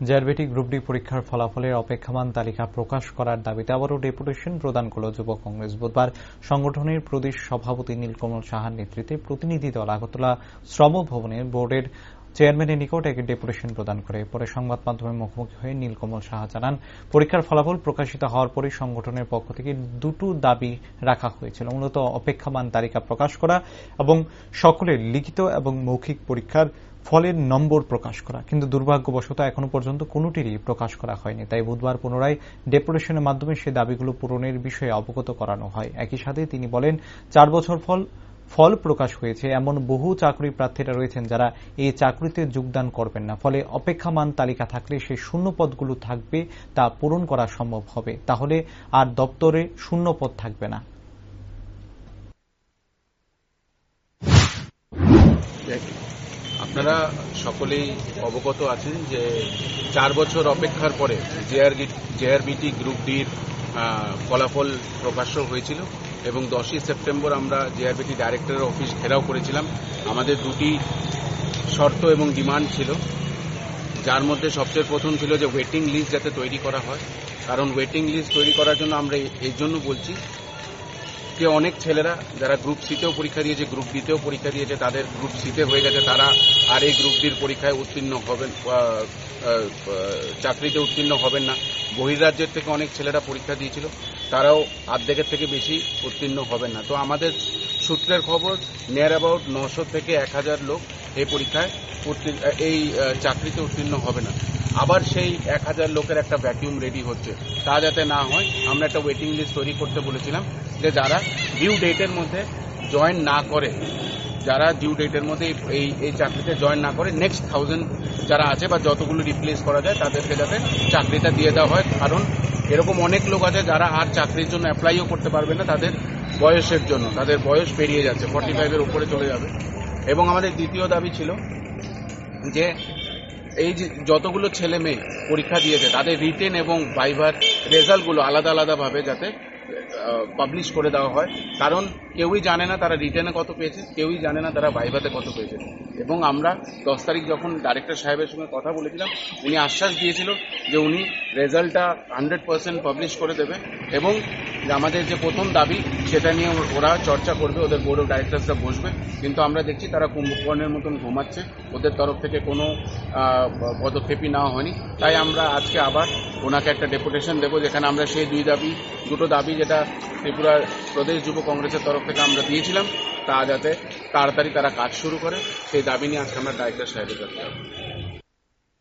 JRBT group D পরীক্ষার ফলাফলের অপেক্ষমান তালিকা প্রকাশ করার দাবিতে আবারও ডেপুটেশন প্রদান করল যুব কংগ্রেস। বুধবার সংগঠনের প্রদেশ সভাপতি নীলকমল সাহার নেতৃত্বে প্রতিনিধি দল আগরতলা শ্রম ভবনে বোর্ডের চেয়ারম্যানের নিকট এক ডেপুটেশন প্রদান করে। পরে সংবাদ মাধ্যমের মুখোমুখি হয়ে নীলকমল সাহা জানান, পরীক্ষার ফলাফল প্রকাশিত হওয়ার পরই সংগঠনের পক্ষ থেকে দুটো দাবি রাখা হয়েছিল। মূলত অপেক্ষমান তালিকা প্রকাশ করা এবং সকলের লিখিত এবং মৌখিক পরীক্ষার ফলের নম্বর প্রকাশ করা। কিন্তু দুর্ভাগ্যবশত এখনও পর্যন্ত কোনটিরই প্রকাশ করা হয়নি। তাই বুধবার পুনরায় ডেপুটেশনের মাধ্যমে সে দাবিগুলো পূরণের বিষয়ে অবগত করানো হয়। একই সাথে তিনি বলেন, চার বছর ফল ফল প্রকাশ হয়েছে। এমন বহু চাকরি প্রার্থীরা রয়েছেন যারা এই চাকরিতে যোগদান করবেন না। ফলে অপেক্ষামান তালিকা থাকলে সেই শূন্য পদগুলো থাকবে তা পূরণ করা সম্ভব হবে। তাহলে আর দপ্তরে শূন্য পদ থাকবে না। আপনারা সকলেই অবগত আছেন যে চার বছর অপেক্ষার পরে জেআরবিটি গ্রুপ ডির ফলাফল প্রকাশ্য হয়েছিল। এবং দশই সেপ্টেম্বর আমরা জেআরবিটি ডাইরেক্টরের অফিস ঘেরাও করেছিলাম। আমাদের দুটি শর্ত এবং ডিমান্ড ছিল। যার মধ্যে সবচেয়ে প্রথম ছিল যে ওয়েটিং লিস্ট যাতে তৈরি করা হয়। কারণ ওয়েটিং লিস্ট তৈরি করার জন্য আমরা এর জন্য বলছি যে অনেক ছেলেরা যারা গ্রুপ সিতেও পরীক্ষা দিয়েছে গ্রুপ ডিতেও পরীক্ষা দিয়েছে, তাদের গ্রুপ সিতে হয়ে গেছে, তারা আর এই গ্রুপ ডির পরীক্ষায় উত্তীর্ণ হবেন চাকরিতে উত্তীর্ণ হবেন না। বহির্রাজ্যের থেকে অনেক ছেলেরা পরীক্ষা দিয়েছিল, তারাও অর্ধেকের থেকে বেশি উত্তীর্ণ হবেন না। তো আমাদের সূত্রের খবর নিয়ার অ্যাবাউট নশো থেকে এক হাজার লোক এই পরীক্ষায় এই চাকরিতে উত্তীর্ণ হবে না। আবার সেই এক হাজার লোকের একটা ভ্যাকিউম রেডি হচ্ছে। তা যাতে না হয়, আমরা একটা ওয়েটিং লিস্ট তৈরি করতে বলেছিলাম যে যারা ডিউ ডেটের মধ্যে জয়েন না করে, যারা ডিউ ডেটের মধ্যে এই এই চাকরিতে জয়েন না করে নেক্সট থাউজেন্ড যারা আছে বা যতগুলো রিপ্লেস করা যায়, তাদেরকে যাতে চাকরিটা দিয়ে দেওয়া হয়। কারণ এরকম অনেক লোক আছে যারা আর চাকরির জন্য অ্যাপ্লাইও করতে পারবে না, তাদের বয়সের জন্য, তাদের বয়স পেরিয়ে যাচ্ছে ফর্টি ফাইভের উপরে চলে যাবে। এবং আমাদের দ্বিতীয় দাবি ছিল যে এই যতগুলো ছেলে মেয়ে পরীক্ষা দিয়েছে, তাদের রিটেন এবং ভাইভার রেজাল্টগুলো আলাদা আলাদাভাবে যাতে পাবলিশ করে দেওয়া হয়। কারণ কেউই জানে না তারা রিটেনে কত পেয়েছে, কেউই জানে না তারা ভাইভাতে কত পেয়েছে। এবং আমরা দশ তারিখ যখন ডাইরেক্টর সাহেবের সঙ্গে কথা বলেছিলাম, উনি আশ্বাস দিয়েছিল যে উনি রেজাল্টটা হান্ড্রেড পার্সেন্ট পাবলিশ করে দেবে এবং আমাদের যে প্রথম দাবি, সেটা নিয়ে ওরা চর্চা করবে, ওদের বোর্ড অফ ডাইরেক্টরসরা বসবে। কিন্তু আমরা দেখছি তারা কুম্ভকর্ণের মতন ঘুমাচ্ছে। ওদের তরফ থেকে কোনো পদক্ষেপই নেওয়া হয়নি। তাই আমরা আজকে আবার ওনাকে একটা ডেপুটেশন দেবো, যেখানে আমরা সেই দুই দাবি, দুটো দাবি যেটা ত্রিপুরা প্রদেশ যুব কংগ্রেসের তরফ থেকে আমরা দিয়েছিলাম, তা যাতে তাড়াতাড়ি তারা কাজ শুরু করে। সেই দাবি নিয়ে আজকে আমরা ডাইরেক্টর সাহেবের কাছে